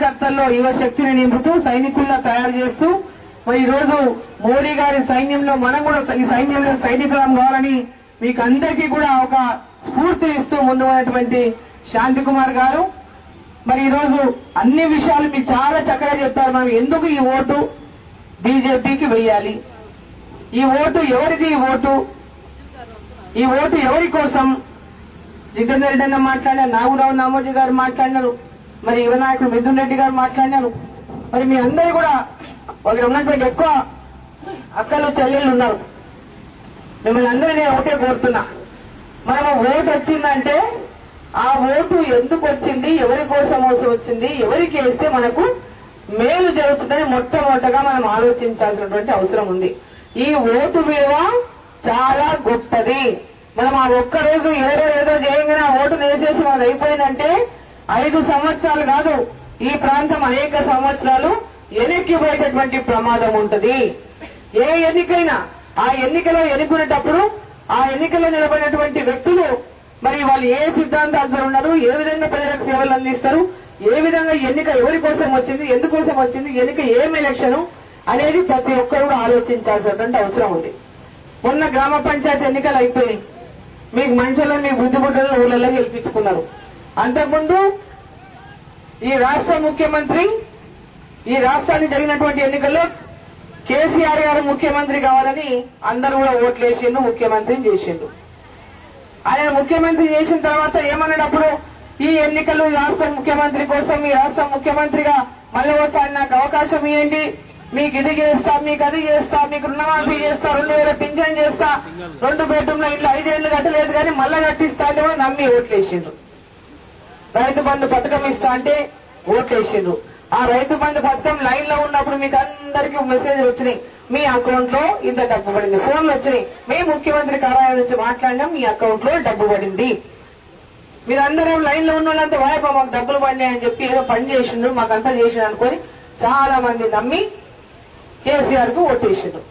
కార్యకర్తల్లో యువ శక్తిని నింపుతూ సైనికుల్లా తయారు చేస్తూ మరి ఈ రోజు మోడీ గారి సైన్యంలో మనం కూడా ఈ సైన్యంలో సైనికులం కావాలని మీకు అందరికీ కూడా ఒక స్ఫూర్తి ఇస్తూ ముందు ఉన్నటువంటి శాంతి కుమార్ గారు. మరి ఈ రోజు అన్ని విషయాలు మీకు చాలా చక్కగా చెప్పారు. మనం ఎందుకు ఈ ఓటు బీజేపీకి వెయ్యాలి? ఈ ఓటు ఎవరిది? ఈ ఓటు ఈ ఓటు ఎవరి కోసం? జితేందర్ రెడ్డి అన్న మాట్లాడారు నాగురావు నామోజీ గారు మాట్లాడినారు. మరి యువ నాయకుడు మిథున్ రెడ్డి గారు మాట్లాడినారు. మరి మీ అందరి కూడా ఒకరు ఉన్నటువంటి ఎక్కువ అక్కలు చెల్లెళ్ళు ఉన్నారు. మిమ్మల్ని అందరూ నేను ఒకటే కోరుతున్నా. మనము ఓటు వచ్చిందంటే ఆ ఓటు ఎందుకు వచ్చింది ఎవరి కోసం వచ్చింది ఎవరికి వేస్తే మనకు మేలు జరుగుతుందని మొట్టమొదటగా మనం ఆలోచించాల్సినటువంటి అవసరం ఉంది. ఈ ఓటు విలువ చాలా గొప్పది. మనం ఆ ఒక్క రోజు ఏదో ఏదో చేయగానే ఆ ఓటు వేసేసి మనది అయిపోయిందంటే ఐదు సంవత్సరాలు కాదు ఈ ప్రాంతం అనేక సంవత్సరాలు ఎనెక్కిపోయేటటువంటి ప్రమాదం ఉంటది. ఏ ఎన్నికైనా ఆ ఎన్నికలో ఎన్నుకునేటప్పుడు ఆ ఎన్నికలో నిలబడినటువంటి వ్యక్తులు మరి వాళ్ళు ఏ సిద్ధాంతాలతో ఉన్నారు ఏ విధంగా ప్రజలకు సేవలు అందిస్తారు ఏ విధంగా ఎన్నిక ఎవరి కోసం వచ్చింది ఎందుకోసం వచ్చింది ఎన్నిక ఏం ఎలక్షన్ అనేది ప్రతి ఒక్కరు కూడా ఆలోచించాల్సినటువంటి అవసరం ఉంది. మొన్న గ్రామ పంచాయతీ ఎన్నికలు అయిపోయాయి మీకు మంచోళ్ళని మీ బుద్ధిబుడ్డలను ఊళ్ళలో గెలిపించుకున్నారు. అంతకుముందు ఈ రాష్ట్ర ముఖ్యమంత్రి ఈ రాష్ట్రానికి జరిగినటువంటి ఎన్నికల్లో కేసీఆర్ గారు ముఖ్యమంత్రి కావాలని అందరూ కూడా ఓట్లు వేసిండు ముఖ్యమంత్రిని చేసిండు. ఆయన ముఖ్యమంత్రి చేసిన తర్వాత ఏమన్నప్పుడు ఈ ఎన్నికలు రాష్ట్ర ముఖ్యమంత్రి కోసం ఈ రాష్ట్ర ముఖ్యమంత్రిగా మళ్ళీ ఒకసారి నాకు అవకాశం ఇవ్వండి మీకు ఇది చేస్తా మీకు అది చేస్తా మీకు రుణమాఫీ చేస్తా రెండు వేల పింఛన్ చేస్తా రెండు బెడ్రూమ్ల ఇల్లు ఐదేళ్ళు కట్టలేదు కానీ మళ్ళా కట్టిస్తా అంటే కూడా నమ్మి ఓట్లేసిండ్రు రైతు బంధు పథకం ఇస్తా అంటే ఓట్లేసిండ్రు. ఆ రైతు బంధు పథకం లైన్లో ఉన్నప్పుడు మీకు అందరికీ మెసేజ్ వచ్చినాయి. మీ అకౌంట్లో ఇంత డబ్బు పడింది. ఫోన్లు వచ్చినాయి. మీ ముఖ్యమంత్రి కార్యాలయం నుంచి మాట్లాడినాం మీ అకౌంట్లో డబ్బు పడింది. మీరందరం లైన్లో ఉన్న వాళ్ళంతా వాయపా మాకు డబ్బులు పడినాయి అని చెప్పి ఏదో పని చేసిండ్రు మాకంతా చేసిండు అనుకొని చాలా మంది నమ్మి కేసీఆర్కు ఓటేసిండ్రు.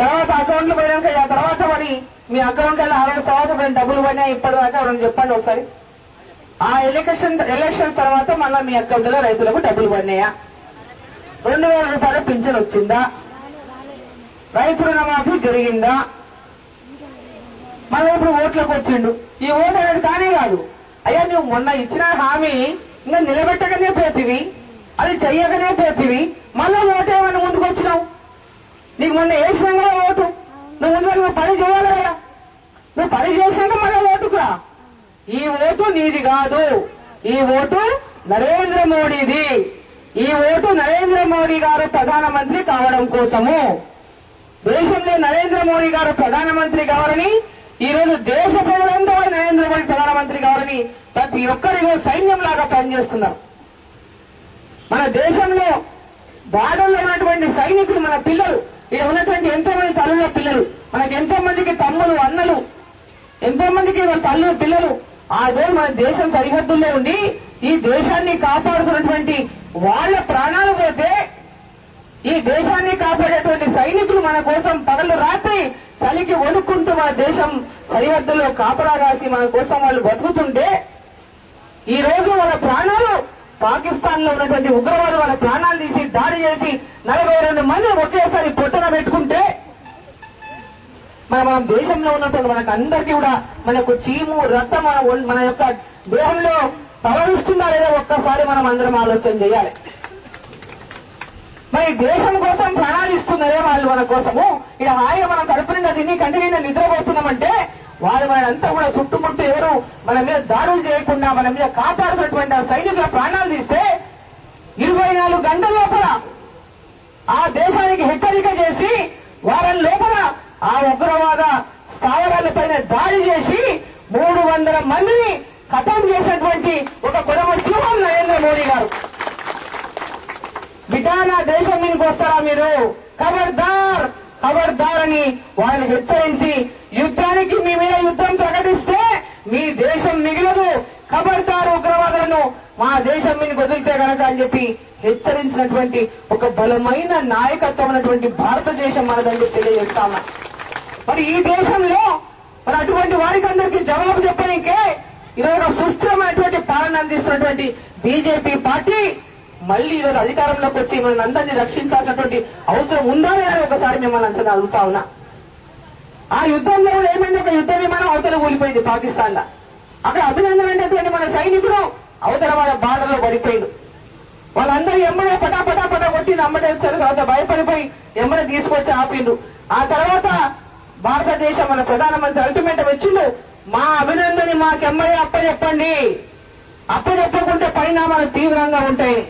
తర్వాత అకౌంట్లు పోయినాక ఆ తర్వాత పడి మీ అకౌంట్ అలా ఆ రోజు తర్వాత డబ్బులు పడినాయి ఇప్పటిదాకా ఎవరైనా చెప్పండి ఒకసారి. ఆ ఎలక్షన్ ఎలక్షన్ తర్వాత మళ్ళా మీ అకౌంట్లో రైతులకు డబ్బులు పడినాయా? రెండు వేల రూపాయల పింఛన్ వచ్చిందా? రైతు రుణమాఫీ జరిగిందా? మళ్ళీ ఇప్పుడు ఓట్లకు వచ్చిండు. ఈ ఓటు అనేది కానే కాదు. అయ్యా నువ్వు మొన్న ఇచ్చిన హామీ ఇంకా నిలబెట్టకనే పోతివి అది చెయ్యకనే పోతివి మళ్ళా ఓటు ఏమన్నా ముందుకు వచ్చినావు? నీకు మొన్న వేసినాం కదా ఓటు? నువ్వు ముందుగా నువ్వు పని చేయాలి కదా. నువ్వు పని చేసినాక మళ్ళీ ఓటుకురా. ఈ ఓటు నీది కాదు. ఈ ఓటు నరేంద్ర మోడీది. ఈ ఓటు నరేంద్ర మోడీ గారు ప్రధానమంత్రి కావడం కోసము. దేశంలో నరేంద్ర మోడీ గారు ప్రధానమంత్రి కావాలని ఈ రోజు దేశ ప్రజలంతా నరేంద్ర మోడీ ప్రధానమంత్రి కావాలని ప్రతి ఒక్కరిలో సైన్యం లాగా పనిచేస్తున్నారు. మన దేశంలో బార్డర్లో ఉన్నటువంటి సైనికులు మన పిల్లలు ఇక్కడ ఉన్నటువంటి ఎంతో మంది తల్లుల పిల్లలు మనకి ఎంతో మందికి తమ్ములు అన్నలు ఎంతో మందికి వాళ్ళ తల్లు పిల్లలు ఆ రోజు మన దేశం సరిహద్దుల్లో ఉండి ఈ దేశాన్ని కాపాడుతున్నటువంటి వాళ్ళ ప్రాణాలు పోతే ఈ దేశాన్ని కాపాడేటువంటి సైనికులు మన కోసం పగలు రాత్రి చలికి వణుక్కుంటూ మన దేశం సరిహద్దుల్లో కాపలా రాసి మన కోసం వాళ్ళు బతుకుతుంటే ఈ రోజు వాళ్ళ ప్రాణాలు పాకిస్తాన్లో ఉన్నటువంటి ఉగ్రవాదులు వాళ్ళ ప్రాణాలు తీసి దాడి చేసి నలభై రెండు మంది ఒకేసారి పొట్టన పెట్టుకుంటే మన మన దేశంలో ఉన్నటువంటి మనకు అందరికీ కూడా మనకు చీము రక్తం మన మన యొక్క దేహంలో ప్రవహిస్తుందా లేదా ఒక్కసారి మనం అందరం ఆలోచన చేయాలి. మరి దేశం కోసం ప్రాణాలు ఇస్తున్నారే వాళ్ళు మన కోసము? ఇక హాయిగా మనం కడుపు నిండా తిని కంటి నిండా నిద్రపోతున్నామంటే వాళ్ళు మనంతా కూడా చుట్టుముట్టు ఎవరు మన మీద దాడులు చేయకుండా మన మీద కాపాడుతున్నటువంటి ఆ సైనికుల ప్రాణాలు తీస్తే ఇరవై నాలుగు గంటల లోపల ఆ దేశానికి హెచ్చరిక చేసి వారం లోపల ఆ ఉగ్రవాద స్థావరాలపైన దాడి చేసి మూడు వందల మందిని ఖతం చేసినటువంటి ఒక కుటుంబ సింహం నరేంద్ర మోడీ గారు. బిడ్డా నా దేశం మీదకి వస్తారా మీరు? ఖబర్దార్! ఖబర్దార్ అని వాళ్ళని హెచ్చరించి యుద్ధానికి మీ మీద యుద్ధం ప్రకటిస్తే మీ దేశం మిగిలదు. ఖబర్దార్ ఉగ్రవాదులను మా దేశం మీద వదిలితే కనుక అని చెప్పి హెచ్చరించినటువంటి ఒక బలమైన నాయకత్వం ఉన్నటువంటి భారతదేశం మనదని చెప్పి తెలియజేస్తామా మరి ఈ దేశంలో మరి అటువంటి వారికి అందరికీ జవాబు చెప్పడానికే ఈరోజు సుస్థిరమైనటువంటి పాలన అందిస్తున్నటువంటి బీజేపీ పార్టీ మళ్ళీ ఈరోజు అధికారంలోకి వచ్చి మన అందరినీ రక్షించాల్సినటువంటి అవసరం ఉందా లేదా ఒకసారి మిమ్మల్ని అంతా అడుగుతా ఉన్నా. ఆ యుద్ధంలో ఏమైంది? ఒక యుద్ధ విమానం అవతల కూలిపోయింది పాకిస్తాన్లో అక్కడ అభినందన్ అనేటువంటి మన సైనికుడు అవతల వాళ్ళ బార్డర్లో పడిపోయిండు. వాళ్ళందరూ ఎమ్మడే పటా పటా పటా కొట్టి నమ్మడే తర్వాత భయపడిపోయి ఎమ్మడే తీసుకొచ్చి ఆపిండు. ఆ తర్వాత భారతదేశం మన ప్రధానమంత్రి అల్టిమేటం వచ్చిండు మా అభినందని మాకెమ్మడే అప్పచెప్పండి. అప్పచెప్పకుంటే పరిణామాలు తీవ్రంగా ఉంటాయి.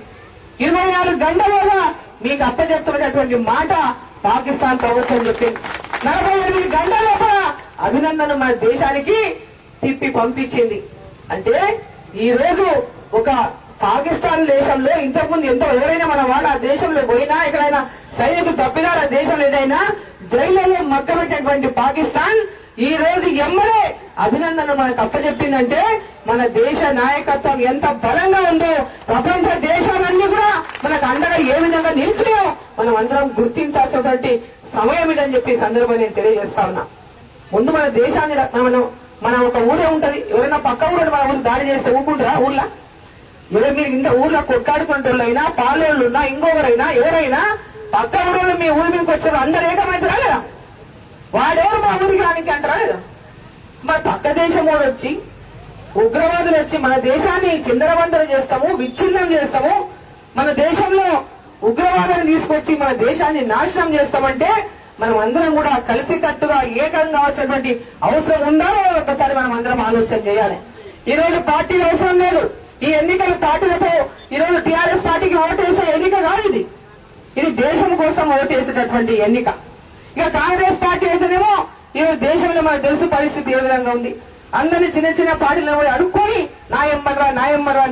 ఇరవై నాలుగు గంటలుగా మీకు అప్పచెప్తున్నటువంటి మాట పాకిస్తాన్ ప్రభుత్వం చెప్పింది. నలభై ఎనిమిది గంటల లోపల అభినందన మన దేశానికి తిప్పి పంపించింది. అంటే ఈ రోజు ఒక పాకిస్తాన్ దేశంలో ఇంతకుముందు ఎంతో ఎవరైనా మన వాళ్ళ ఆ దేశంలో పోయినా ఎక్కడైనా సైనికులు తప్పిదారు దేశం ఏదైనా జైళ్ళలో మక్కబెట్టినటువంటి పాకిస్తాన్ ఈ రోజు ఎమ్మడే అభినందన మనకు అప్పచెప్పిందంటే మన దేశ నాయకత్వం ఎంత బలంగా ఉందో ప్రపంచ దేశాలన్నీ కూడా మనకు అండగా ఏ విధంగా నిలిచాయో మనం అందరం గుర్తించాల్సినటువంటి సమయం ఇదని చెప్పి సందర్భం నేను తెలియజేస్తా ఉన్నా. ముందు మన దేశాన్ని ర- మనం మన ఒక ఊరే ఉంటది. ఎవరైనా పక్క ఊరు మన ఊరు దాడి చేస్తే ఊకుంటారా ఊర్లో? ఎవరు మీరు ఇంత ఊర్లో కొట్లాడుకుంటున్నా పాలోళ్ళున్నా ఇంకొకరైనా ఎవరైనా పక్క ఊరు మీ ఊరి మీదకి వచ్చారు. అందరు ఏకమైతే లేదా? వాడెవరు మా ఊరికి రానికి అంటారా లేదా? మరి పక్క దేశం వాడు వచ్చి ఉగ్రవాదులు వచ్చి మన దేశాన్ని చిందరవందర చేస్తాము విచ్ఛిన్నం చేస్తాము. మన దేశంలో ఉగ్రవాదాన్ని తీసుకొచ్చి మన దేశాన్ని నాశనం చేస్తామంటే మనం అందరం కూడా కలిసికట్టుగా ఏకంగా కావాల్సినటువంటి అవసరం ఉందా ఒకసారి మనం అందరం ఆలోచన చేయాలి. ఈ రోజు పార్టీ అవసరం లేదు. ఈ ఎన్నికలు పార్టీలతో ఈ రోజు టీఆర్ఎస్ పార్టీకి ఓటేసే ఎన్నిక కాదు ఇది. ఇది దేశం కోసం ఓటేసేటటువంటి ఎన్నిక. ఇక కాంగ్రెస్ పార్టీ అయితేనేమో ఈ దేశంలో మనకు తెలుసు పరిస్థితి ఏ విధంగా ఉంది. అందరినీ చిన్న చిన్న పార్టీలను కూడా అడుక్కొని నా ఎమ్మర్రా నా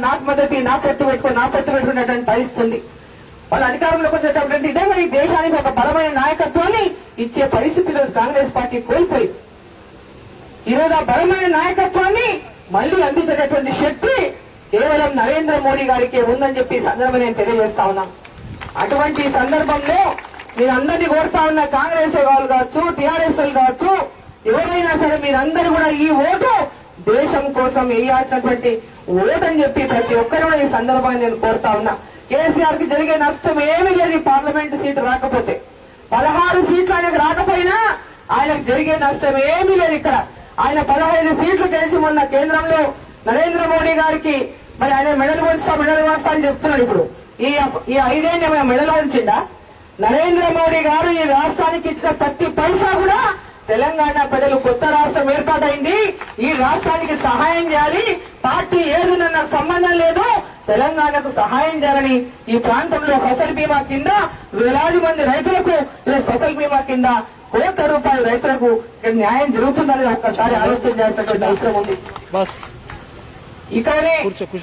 నాకు మద్దతి నా పొత్తు పెట్టుకో నా పొత్తు పెట్టుకున్నటువంటి పరిస్థితి ఉంది. వాళ్ళ అధికారంలోకి వచ్చేటటువంటి ఇదే మరి ఈ దేశానికి ఒక బలమైన నాయకత్వాన్ని ఇచ్చే పరిస్థితి ఈరోజు కాంగ్రెస్ పార్టీ కోల్పోయి ఈరోజు ఆ బలమైన నాయకత్వాన్ని మళ్ళీ అందించేటటువంటి శక్తి కేవలం నరేంద్ర మోడీ గారికే ఉందని చెప్పి ఈ సందర్భం నేను తెలియజేస్తా ఉన్నాను. అటువంటి సందర్భంలో మీరందరినీ కోరుతా ఉన్న కాంగ్రెస్ వాళ్ళు కావచ్చు టీఆర్ఎస్ వాళ్ళు కావచ్చు ఎవరైనా సరే మీరందరూ కూడా ఈ ఓటు దేశం కోసం వేయాల్సినటువంటి ఓటు అని చెప్పి ప్రతి ఒక్కరు కూడా ఈ సందర్భాన్ని నేను కోరుతా ఉన్నా. కేసీఆర్కి జరిగే నష్టం ఏమీ లేదు ఈ పార్లమెంట్ సీటు రాకపోతే. పదహారు సీట్లు ఆయనకు రాకపోయినా ఆయనకు జరిగే నష్టం ఏమీ లేదు ఇక్కడ. ఆయన పదహైదు సీట్లు గెలిచి మొన్న కేంద్రంలో నరేంద్ర మోడీ గారికి మరి ఆయన మెడల్ వంచుతా మెడల్ పోస్తా అని చెప్తున్నాడు ఇప్పుడు. ఈ ఈ ఐదేళ్ళు ఏమైనా మెడల్ నరేంద్ర మోడీ గారు ఈ రాష్ట్రానికి ఇచ్చిన ప్రతి పైసా కూడా తెలంగాణ ప్రజలు కొత్త రాష్ట్రం ఏర్పాటైంది. ఈ రాష్ట్రానికి సహాయం చేయాలి. పార్టీ ఏదున్నా నాకు సంబంధం లేదు. తెలంగాణకు సహాయం చేయాలని ఈ ప్రాంతంలో ఫసల్ బీమా కింద వేలాది మంది రైతులకు ఫసల్ బీమా కింద కోట్ల రూపాయల రైతులకు న్యాయం జరుగుతుందని ఒక్కసారి ఆలోచన చేసినటువంటి అవసరం ఉంది. బస్. ఇక్కడనే.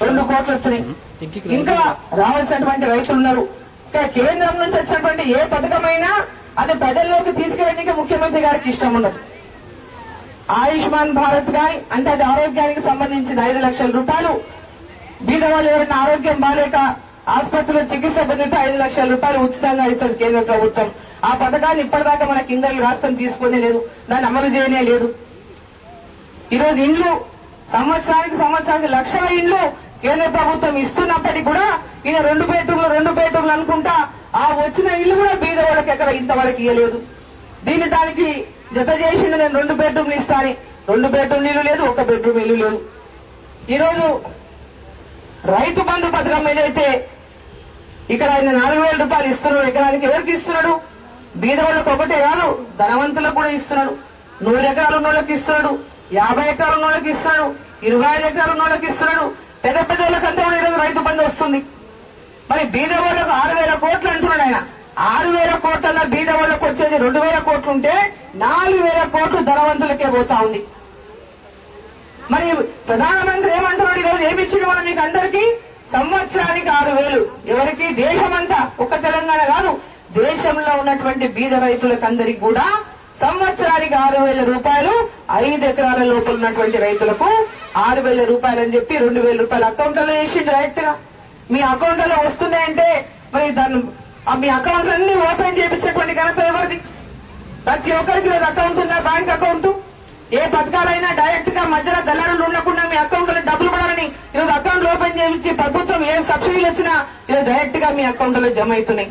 రెండు కోట్లు వచ్చినాయి. ఇంకా రావాల్సినటువంటి రైతులు ఉన్నారు. ఇక్కడ కేంద్రం నుంచి వచ్చినటువంటి ఏ పథకమైనా అది ప్రజల్లోకి తీసుకెళ్ళడానికి ముఖ్యమంత్రి గారికి ఇష్టం ఉండదు. ఆయుష్మాన్ భారత్ గాని అంటే అది ఆరోగ్యానికి సంబంధించిన ఐదు లక్షల రూపాయలు. బీద వాళ్ళు ఎవరైనా ఆరోగ్యం బాలేక ఆసుపత్రిలో చికిత్స పొందితే ఐదు లక్షల రూపాయలు ఉచితంగా ఇస్తుంది కేంద్ర ప్రభుత్వం. ఆ పథకాన్ని ఇప్పటిదాకా మన కింద ఈ రాష్ట్రం తీసుకునే లేదు. దాన్ని అమలు చేయనే లేదు. ఈరోజు ఇండ్లు సంవత్సరానికి సంవత్సరానికి లక్షల ఇండ్లు కేంద్ర ప్రభుత్వం ఇస్తున్నప్పటికీ కూడా ఈయన రెండు బెడ్రూమ్లు రెండు బెడ్రూమ్లు అనుకుంటా ఆ వచ్చిన ఇల్లు కూడా బీద వాళ్ళకి ఎక్కడ ఇంతవరకు ఇవ్వలేదు దీన్ని దానికి జత చేసిండు నేను రెండు బెడ్రూమ్లు ఇస్తాను రెండు బెడ్రూమ్ ఇల్లు లేదు ఒక బెడ్రూమ్ ఇల్లు లేదు. ఈరోజు రైతు బంధు పథకం ఏదైతే ఇక్కడ ఆయన నాలుగు వేల రూపాయలు ఇస్తున్నాడు ఎకరానికి ఎవరికి ఇస్తున్నాడు? బీద వాళ్ళకి ఒకటే కాదు ధనవంతులకు కూడా ఇస్తున్నాడు. నూరు ఎకరాలు ఉన్న వాళ్ళకి ఇస్తున్నాడు. యాభై ఎకరాలు ఉన్న ఇస్తున్నాడు ఇరవై ఐదు ఎకరాలు ఉన్న ఇస్తున్నాడు. పెద్ద పెద్ద వాళ్ళకంతా కూడా ఈరోజు రైతు బంధు వస్తుంది. మరి బీద వాళ్ళకు ఆరు వేల కోట్లు అంటున్నాడు ఆయన. ఆరు వేల కోట్ల బీద వాళ్ళకు వచ్చేది రెండు వేల కోట్లు ఉంటే నాలుగు వేల కోట్లు ధనవంతులకే పోతా ఉంది. మరి ప్రధానమంత్రి ఏమంటున్నాడు ఈరోజు? ఏమిచ్చిండు మనం మీకు అందరికీ? సంవత్సరానికి ఆరు వేలు. ఎవరికి? దేశమంతా. ఒక్క తెలంగాణ కాదు. దేశంలో ఉన్నటువంటి బీద రైతులకందరికి కూడా సంవత్సరానికి ఆరు వేల రూపాయలు ఐదు ఎకరాల లోపల ఉన్నటువంటి రైతులకు ఆరు వేల రూపాయలు అని చెప్పి రెండు వేల రూపాయలు అకౌంట్లో వేసి డైరెక్ట్గా. మీ అకౌంట్లలో వస్తున్నాయంటే మరి దాన్ని మీ అకౌంట్లన్నీ ఓపెన్ చేయించేటువంటి ఘనత ఎవరిది? ప్రతి ఒక్కరికి అకౌంట్ ఉందా? బ్యాంక్ అకౌంట్ ఏ పథకాలైనా డైరెక్ట్గా మధ్యలో దళారులు ఉండకుండా మీ అకౌంట్లో డబ్బులు పడాలని ఈరోజు అకౌంట్ ఓపెన్ చేయించి ప్రభుత్వం ఏ సబ్సిడీలు వచ్చినా ఇది డైరెక్ట్గా మీ అకౌంట్లో జమ అవుతున్నాయి.